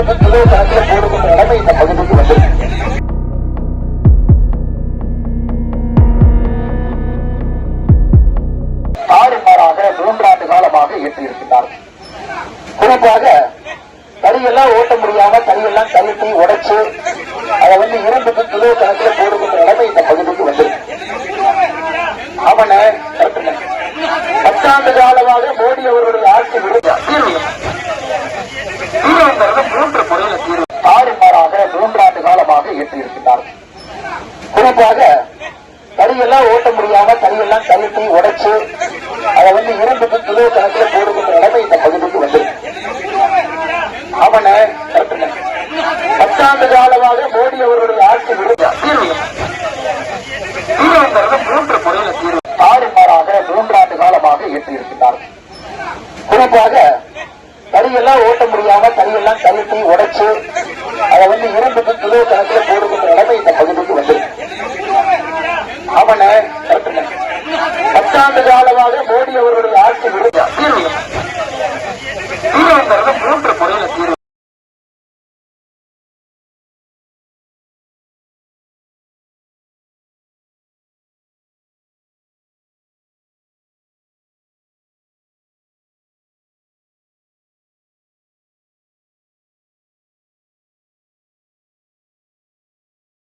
இரும்புக்கு kilo கணக்கில் போடுகின்ற நிலைமை இந்த பகுதிக்கு வந்திருக்கு தாறுமாறாக மூன்றாண்டு காலமாக இயற்றியிருக்கிறார். குறிப்பாக தறியெல்லாம் ஓட்ட முடியாம தறியெல்லாம் கழுத்தி உடைச்சு அதை வந்து இரும்புக்கு கிலோ கணக்கில் போடுகின்ற நிலைமை இந்த பகுதிக்கு வந்திருக்கு. அவனை பத்தாண்டு காலமாக மோடி அவர்களுடைய ஆட்சி விடுவார் தீர்வு தீர்வுங்கிறது மூன்று முறையில தீர்வு தாறுமாறாக மூன்றாண்டு காலமாக இயற்றியிருக்கிறார் குறிப்பாக தறியெல்லாம் ஓட்ட முடியாம தறியெல்லாம் கழட்டி உடைச்சு அதை வந்து இரும்புக்கு கிலோ கணக்கில் போடுகின்ற நிலைமை இந்த பகுதிக்கு வந்திருக்கு. அவனை பத்தாண்டு காலமாக மோடி அவர்களுடைய ஆட்சி விடுங்க தீர்வு. தீர்வுங்கிறது மூன்று முறையில தீர்வு. தாறுமாறாக மூன்றாண்டு காலமாக இயற்றியிருக்கிறார். குறிப்பாக தறியெல்லாம் ஓட்ட முடியாம தறியெல்லாம் கழட்டி உடைச்சு அதை வந்து இரும்புக்கு கிலோ கணக்கில் அவனை பத்தாண்டு காலமாக மோடி அவர்களுடைய